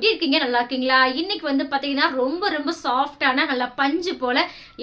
எப்படி இருக்கீங்க? நல்லா இருக்கீங்களா? இன்னைக்கு வந்து பார்த்தீங்கன்னா ரொம்ப ரொம்ப சாஃப்டான நல்லா பஞ்சு போல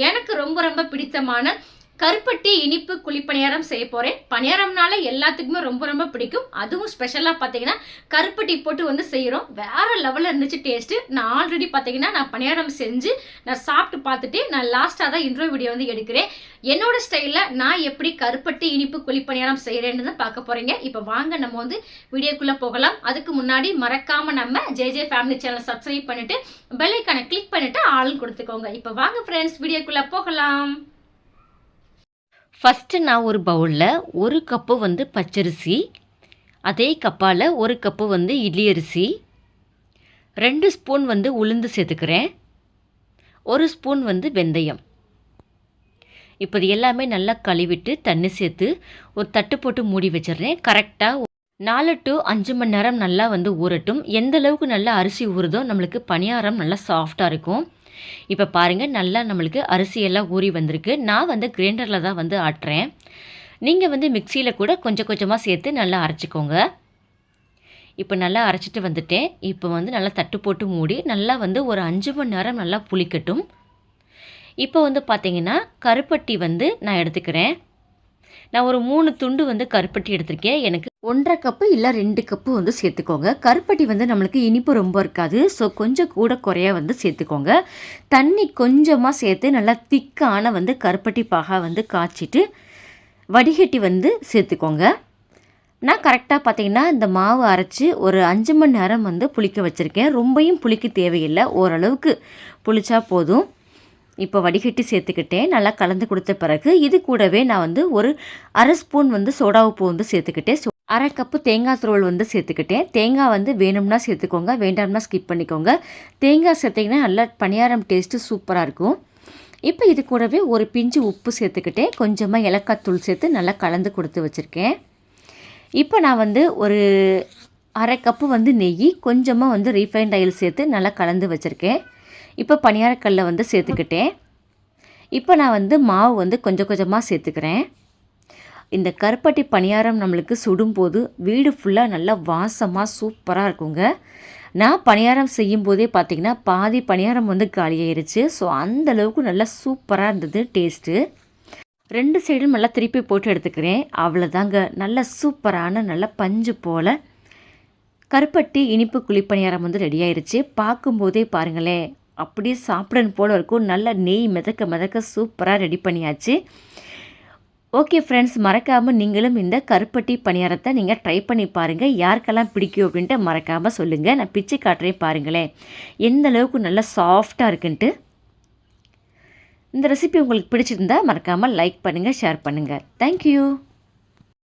எனக்கு ரொம்ப ரொம்ப பிடித்தமான கருப்பட்டி இனிப்பு குழிப்பணியாரம் செய்ய போகிறேன் பணியாரம்னால எல்லாத்துக்குமே ரொம்ப ரொம்ப பிடிக்கும். அதுவும் ஸ்பெஷலாக பார்த்தீங்கன்னா கருப்பட்டி போட்டு வந்து செய்கிறோம் வேறு லெவலில் இருந்துச்சு டேஸ்ட்டு நான் ஆல்ரெடி பார்த்தீங்கன்னா நான் பணியாரம் செஞ்சு நான் சாப்பிட்டு பார்த்துட்டு நான் லாஸ்ட்டாக தான் இன்ட்ரோ வீடியோ வந்து எடுக்கிறேன். என்னோட ஸ்டைலில் நான் எப்படி கருப்பட்டி இனிப்பு குழிப்பணியாரம் செய்கிறேன்னு தான் பார்க்க போகிறீங்க இப்போ வாங்க நம்ம வந்து வீடியோக்குள்ளே போகலாம். அதுக்கு முன்னாடி மறக்காமல் நம்ம ஜேஜே ஃபேமிலி சேனல் சப்ஸ்கிரைப் பண்ணிவிட்டு பெல்லைக்கான கிளிக் பண்ணிவிட்டு ஆள் கொடுத்துக்கோங்க. இப்போ வாங்க ஃப்ரெண்ட்ஸ் வீடியோக்குள்ளே போகலாம். ஃபஸ்ட்டு நான் ஒரு பவுலில் ஒரு கப்பு வந்து பச்சரிசி அதே கப்பால் ஒரு கப்பு வந்து இட்லி அரிசி ரெண்டு ஸ்பூன் வந்து உளுந்து சேர்த்துக்கிறேன் ஒரு ஸ்பூன் வந்து வெந்தயம். இப்போ இது எல்லாமே நல்லா கழுவிட்டு தண்ணி சேர்த்து ஒரு தட்டு போட்டு மூடி வச்சிடுறேன். கரெக்டாக நாலு டு அஞ்சு மணி நேரம் நல்லா வந்து ஊறட்டும். எந்த அளவுக்கு நல்லா அரிசி ஊறுதோ நம்மளுக்கு பணியாரம் நல்லா சாஃப்டாக இருக்கும். இப்போ பாருங்கள் நல்லா நம்மளுக்கு அரிசியெல்லாம் ஊறி வந்திருக்கு. நான் வந்து கிரைண்டரில் தான் வந்து ஆட்டுறேன். நீங்கள் வந்து மிக்சியில் கூட கொஞ்சம் கொஞ்சமாக சேர்த்து நல்லா அரைச்சிக்கோங்க. இப்போ நல்லா அரைச்சிட்டு வந்துட்டேன். இப்போ வந்து நல்லா தட்டு போட்டு மூடி நல்லா வந்து ஒரு அஞ்சு மணி நேரம் நல்லா புளிக்கட்டும். இப்போ வந்து பார்த்திங்கன்னா கருப்பட்டி வந்து நான் எடுத்துக்கிறேன். நான் ஒரு மூணு துண்டு வந்து கருப்பட்டி எடுத்திருக்கேன். எனக்கு ஒன்றரை கப்பு இல்லை ரெண்டு கப்பு வந்து சேர்த்துக்கோங்க. கருப்பட்டி வந்து நம்மளுக்கு இனிப்பு ரொம்ப இருக்காது. ஸோ கொஞ்சம் கூட குறைய வந்து சேர்த்துக்கோங்க. தண்ணி கொஞ்சமாக சேர்த்து நல்லா திக்கான வந்து கருப்பட்டி பாகா வந்து காய்ச்சிட்டு வடிகட்டி வந்து சேர்த்துக்கோங்க. நான் கரெக்டாக பார்த்தீங்கன்னா இந்த மாவு அரைச்சி ஒரு அஞ்சு மணி நேரம் வந்து புளிக்க வச்சுருக்கேன். ரொம்பையும் புளிக்க தேவையில்லை. ஓரளவுக்கு புளிச்சா போதும். இப்போ வடிகட்டி சேர்த்துக்கிட்டேன். நல்லா கலந்து கொடுத்த பிறகு இது கூடவே நான் வந்து ஒரு அரை ஸ்பூன் வந்து சோடா உப்பு வந்து சேர்த்துக்கிட்டேன். சோ- அரை கப்பு தேங்காய் துருவல் வந்து சேர்த்துக்கிட்டேன். தேங்காய் வந்து வேணும்னா சேர்த்துக்கோங்க வேண்டாம்னா ஸ்கிப் பண்ணிக்கோங்க. தேங்காய் சேர்த்திங்கன்னா நல்லா பணியாரம் டேஸ்ட்டு சூப்பராக இருக்கும். இப்போ இது கூடவே ஒரு பிஞ்சு உப்பு சேர்த்துக்கிட்டேன். கொஞ்சமாக ஏலக்காய் தூள் சேர்த்து நல்லா கலந்து கொடுத்து வச்சுருக்கேன். இப்போ நான் வந்து ஒரு அரை கப்பு வந்து நெய் கொஞ்சமாக வந்து ரீஃபைண்ட் ஆயில் சேர்த்து நல்லா கலந்து வச்சுருக்கேன். இப்போ பணியாரக்கல்லை வந்து சேர்த்துக்கிட்டேன். இப்போ நான் வந்து மாவு வந்து கொஞ்சம் கொஞ்சமாக சேர்த்துக்கிறேன். இந்த கருப்பட்டி பணியாரம் நம்மளுக்கு சுடும்போது வீடு ஃபுல்லாக நல்லா வாசமாக சூப்பராக இருக்குங்க. நான் பணியாரம் செய்யும் போதே பார்த்தீங்கன்னா பாதி பணியாரம் வந்து காலியாயிருச்சு ஸோ அந்தளவுக்கு நல்லா சூப்பராக இருந்தது டேஸ்ட்டு ரெண்டு சைடும் நல்லா திருப்பி போட்டு எடுத்துக்கிறேன். அவ்வளோதாங்க நல்ல சூப்பரான நல்ல பஞ்சு போல். கருப்பட்டி இனிப்பு குழிப்பணியாரம் வந்து ரெடி ஆயிடுச்சு பார்க்கும்போதே பாருங்களேன். அப்படியே சாப்பிடணும் போல இருக்கும். நல்ல நெய் மிதக்க மிதக்க சூப்பராக ரெடி பண்ணியாச்சு. ஓகே ஃப்ரெண்ட்ஸ் மறக்காமல் நீங்களும் இந்த கருப்பட்டி பணியாரத்தை நீங்கள் ட்ரை பண்ணி பாருங்கள் யாருக்கெல்லாம் பிடிக்கும் அப்படின்ட்டு மறக்காமல் சொல்லுங்கள் நான் பிச்சு காட்டுறேன் பாருங்களேன். எந்த அளவுக்கு நல்லா சாஃப்டாக இருக்குன்ட்டு. இந்த ரெசிபி உங்களுக்கு பிடிச்சிருந்தா மறக்காமல் லைக் பண்ணுங்கள் ஷேர் பண்ணுங்கள் தேங்க்யூ